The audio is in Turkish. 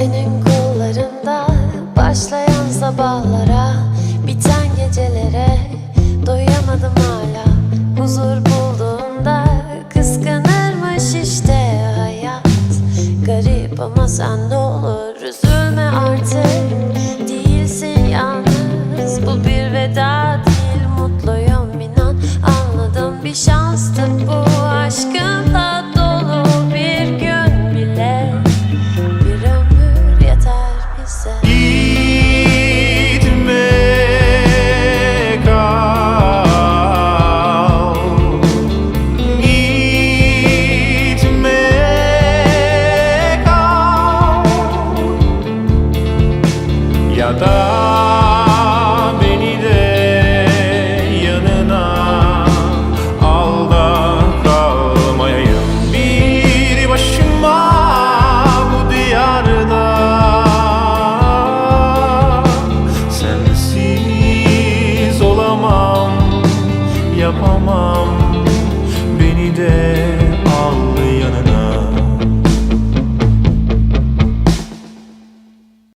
Senin kollarında başlayan sabahlara Biten gecelere doyamadım hala. Huzur bulduğunda kıskanırmış işte hayat. Garip ama sen de said. Yapamam